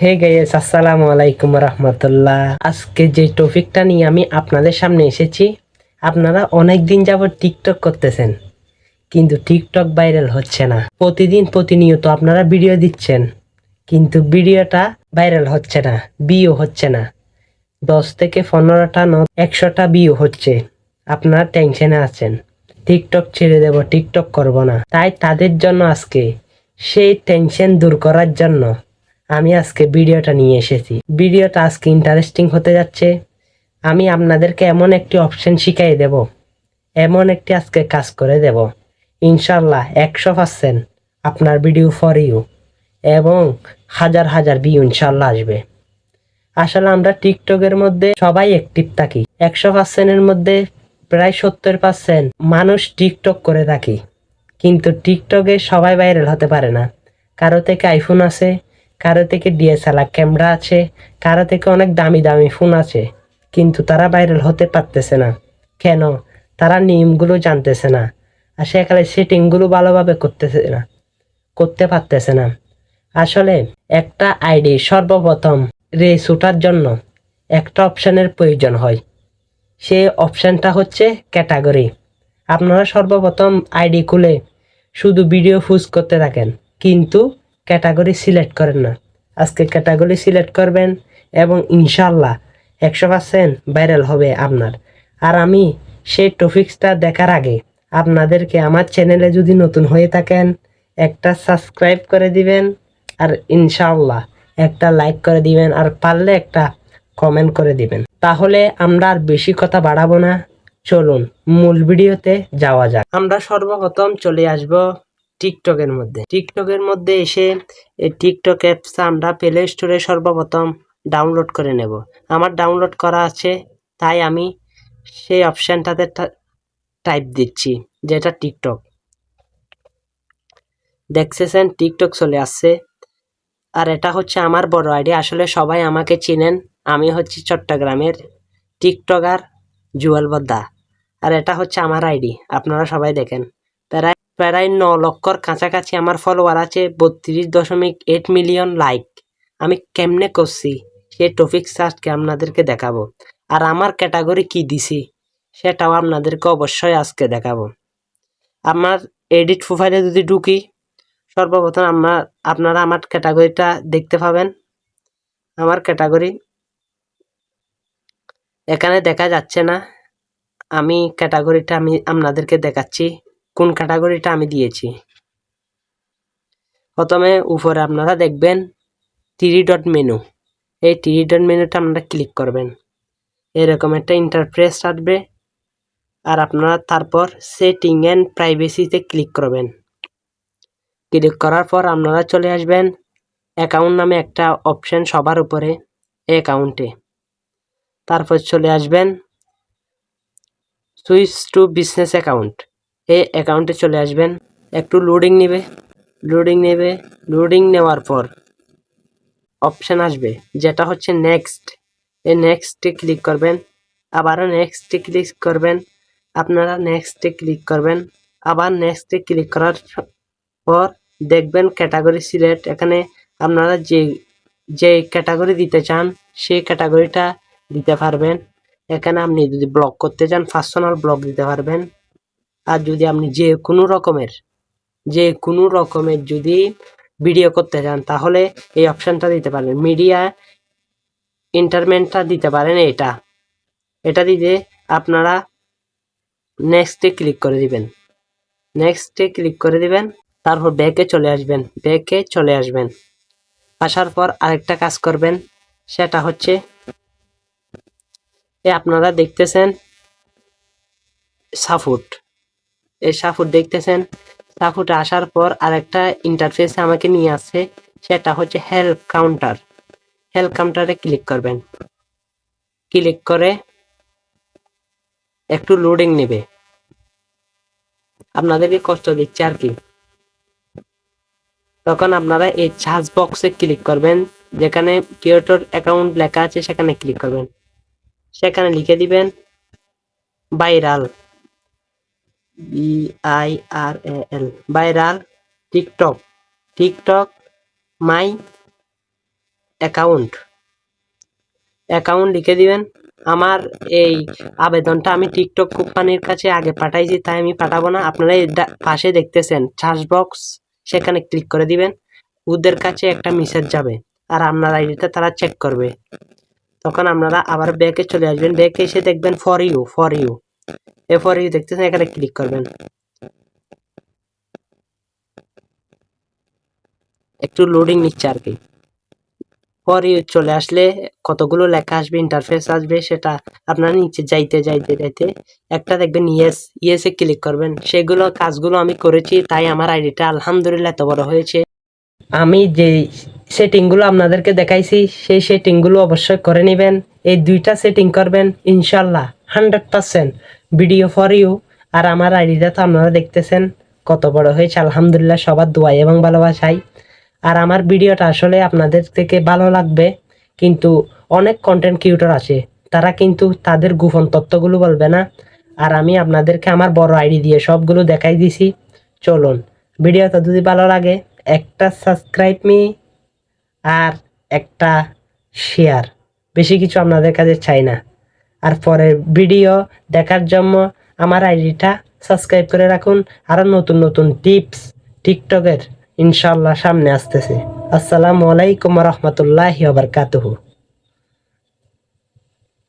Hey guys, আসসালামু আলাইকুম রহমতুল্লাহ। আজকে যে টপিকটা নিয়ে আমি আপনাদের সামনে এসেছি, আপনারা অনেক দিন যাবত টিকটক করতেছেন, কিন্তু টিকটক ভাইরাল হচ্ছে না। প্রতিদিন প্রতিনিয়ত আপনারা ভিডিও দিচ্ছেন, কিন্তু ভিডিওটা ভাইরাল হচ্ছে না বিও হচ্ছে না। দশ থেকে পনেরোটা ন, একশোটা বিও হচ্ছে। আপনারা টেনশনে আছেন, টিকটক ছেড়ে দেব, টিকটক করব না। তাই তাদের জন্য আজকে সেই টেনশন দূর করার জন্য আমি আজকে ভিডিওটা নিয়ে এসেছি। ভিডিওটা আজকে ইন্টারেস্টিং হতে যাচ্ছে। আমি আপনাদেরকে এমন একটি অপশন শিখাই দেব। এমন একটি আজকে কাজ করে দেব। ইনশাল্লাহ একশো পার্সেন্ট আপনার ভিডিও ফর ইউ এবং হাজার হাজার ভিউ ইনশাল্লাহ আসবে। আসলে আমরা টিকটকের মধ্যে সবাই অ্যাক্টিভ থাকি। একশো পার্সেন্টের মধ্যে প্রায় সত্তর পার্সেন্ট মানুষ টিকটক করে থাকি। কিন্তু টিকটকে সবাই ভাইরাল হতে পারে না। কারও থেকে আইফোন আছে কারও থেকে ডিএসএলআর ক্যামেরা আছে কারও থেকে অনেক দামি দামি ফোন আছে, কিন্তু তারা ভাইরাল হতে পারতেছে না। কেন? তারা নিয়মগুলো জানতেছে না, আর সেখানে সেটিংগুলো ভালোভাবে করতেছে না, করতে পারতেছে না। আসলে একটা আইডি সর্বপ্রথম রেস ওঠার জন্য একটা অপশানের প্রয়োজন হয়। সেই অপশানটা হচ্ছে ক্যাটাগরি। আপনারা সর্বপ্রথম আইডি খুলে শুধু ভিডিও ফুজ করতে থাকেন, কিন্তু ক্যাটাগরি সিলেক্ট করেন না। আজকে ক্যাটাগরি সিলেক্ট করবেন এবং ইনশাল্লাহ একশো পার্সেন্ট ভাইরাল হবে আপনার। আর আমি সেই টপিক্সটা দেখার আগে আপনাদেরকে আমার চ্যানেলে যদি নতুন হয়ে থাকেন, একটা সাবস্ক্রাইব করে দিবেন আর ইনশাল্লাহ একটা লাইক করে দিবেন আর পারলে একটা কমেন্ট করে দিবেন। তাহলে আমরা আর বেশি কথা বাড়াবো না। চলুন মূল ভিডিওতে যাওয়া যাক। আমরা সর্বপ্রথম চলে আসব টিকটকের মধ্যে। টিকটকের মধ্যে এসে এই টিকটক অ্যাপস আমরা প্লে স্টোরে সর্বপ্রথম ডাউনলোড করে নেব। আমার ডাউনলোড করা আছে, তাই আমি সেই অপশানটাতে টাইপ দিচ্ছি, যেটা টিকটক। দেখতেছেন, টিকটক চলে আসছে। আর এটা হচ্ছে আমার বড় আইডি আসলে সবাই আমাকে চিনেন। আমি হচ্ছি চট্টগ্রামের টিকটকার জুয়েল বদ্দা। আর এটা হচ্ছে আমার আইডি আপনারা সবাই দেখেন। প্রায় প্রায় ন লক্ষর কাছাকাছি আমার ফলোয়ার আছে বত্রিশ দশমিক এইট মিলিয়ন লাইক আমি কেমনে করছি? সে টপিক সার্চকে আপনাদেরকে দেখাবো। আর আমার ক্যাটাগরি কি দিছি? সেটাও আপনাদেরকে অবশ্যই আজকে দেখাবো। আমার এডিট প্রোফাইলে যদি ঢুকি, সর্বপ্রথম আমরা, আপনারা আমার ক্যাটাগরিটা দেখতে পাবেন। আমার ক্যাটাগরি এখানে দেখা যাচ্ছে না। আমি ক্যাটাগরিটা আমি আপনাদেরকে দেখাচ্ছি। কোন ক্যাটাগরিটা আমি দিয়েছি। প্রথমে উপরে আপনারা দেখবেন থ্রি ডট মেনু এই থ্রি ডট মেনুটা আপনারা ক্লিক করবেন। এরকম একটা ইন্টারফেস আসবে আর আপনারা তারপর সেটিং অ্যান্ড প্রাইভেসিতে ক্লিক করবেন। ক্লিক করার পর আপনারা চলে আসবেন অ্যাকাউন্ট নামে একটা অপশন সবার উপরে অ্যাকাউন্টে তারপর চলে আসবেন সুইচ টু বিজনেস অ্যাকাউন্ট এই অ্যাকাউন্টে চলে আসবেন। একটু লোডিং নেবে। লোডিং নেবে। লোডিং নেওয়ার পর অপশান আসবে, যেটা হচ্ছে নেক্সট এই নেক্সটে ক্লিক করবেন। আবারও নেক্সটে ক্লিক করবেন। আপনারা নেক্সটে ক্লিক করবেন। আবার নেক্সটে ক্লিক করার পর দেখবেন ক্যাটাগরি সিলেক্ট এখানে আপনারা যে যে ক্যাটাগরি দিতে চান, সেই ক্যাটাগরিটা দিতে পারবেন। এখানে আপনি যদি ব্লগ করতে চান পার্সোনাল ব্লগ দিতে পারবেন। আর যদি আপনি যে কোনো রকমের, যে কোনো রকমের যদি ভিডিও করতে চান, তাহলে এই অপশানটা দিতে পারবেন মিডিয়া ইন্টারমেন্টটা দিতে পারেন এটা। এটা দিতে আপনারা নেক্সটে ক্লিক করে দিবেন। নেক্সটে ক্লিক করে দিবেন, তারপর ব্যাকে চলে আসবেন। ব্যাকে চলে আসবেন। আসার পর আরেকটা কাজ করবেন, সেটা হচ্ছে এ আপনারা দেখতেছেন সাফুট। এই সাফুট দেখতেছেন? সাফুটে আসার পর আরেকটা ইন্টারফেসে আমাকে নিয়ে আসছে, সেটা হচ্ছে হেল্প কাউন্টার হেল্প কাউন্টারে ক্লিক করবেন। ক্লিক করে একটু লোডিং নেবে। আপনাদেরকে কষ্ট দিচ্ছে আর কি। তখন আপনারা এই চার্জ বক্সে ক্লিক করবেন, যেখানে ক্রিয়েটর অ্যাকাউন্ট লেখা আছে সেখানে ক্লিক করবেন। সেখানে লিখে দিবেন viral B I R A L viral TikTok TikTok my account account লিখে দিবেন। আমার এই আবেদনটা আমি টিকটক কোম্পানির কাছে আগে পাঠাইছি, তাই আমি পাঠাবো না। আপনারা পাশে দেখতেছেন সার্চ বক্স সেখানে ক্লিক করে দিবেন। ওদের কাছে একটা মেসেজ যাবে, আর আপনার আইডিটা তারা চেক করবে। তখন আপনারা আবার ব্যাকে চলে আসবেন। ব্যাকে এসে দেখবেন ফর ইউ ফর ইউ এ ফর ইউ দেখতেছেন, এখানে ক্লিক করবেন। একটু লোডিং নিচ্ছে আর কি। পর ইউ চলে আসলে কতগুলো লেখা আসবে ইন্টারফেস আসবে, সেটা আপনার নিচে যাইতে যাইতে যাইতে একটা দেখবেন ইয়েস ইয়েসে ক্লিক করবেন। সেগুলো কাজগুলো আমি করেছি, তাই আমার আইডিটা আলহামদুলিল্লাহ এত বড় হয়েছে। আমি যে সেটিংগুলো আপনাদেরকে দেখাইছি, সেই সেটিংগুলো অবশ্যই করে নেবেন। এই দুইটা সেটিং করবেন ইনশাল্লাহ hundred percent video for you আর আমার আইডিটা তো আপনারা দেখতেছেন। কত বড় হয়েছে, আলহামদুলিল্লাহ, সবার দোয়াই এবং ভালোবাসাই। আর আমার ভিডিওটা আসলে আপনাদের থেকে ভালো লাগবে, কিন্তু অনেক কন্টেন্ট ক্রিয়েটর আছে। তারা কিন্তু তাদের গোপন তত্ত্বগুলো বলবে না। আর আমি আপনাদেরকে আমার বড় আইডি দিয়ে সবগুলো দেখাই দিছি। চলুন ভিডিওটা যদি ভালো লাগে, একটা সাবস্ক্রাইব মি আর একটা শেয়ার বেশি কিছু আপনাদের কাছে চাই না। আর পরের ভিডিও দেখার জন্য আমার আইডিটা সাবস্ক্রাইব করে রাখুন। আরও নতুন নতুন টিপস টিকটকের ইনশাল্লাহ সামনে আসতেছে। আসসালামু আলাইকুম রহমতুল্লাহ আবরকাতুহু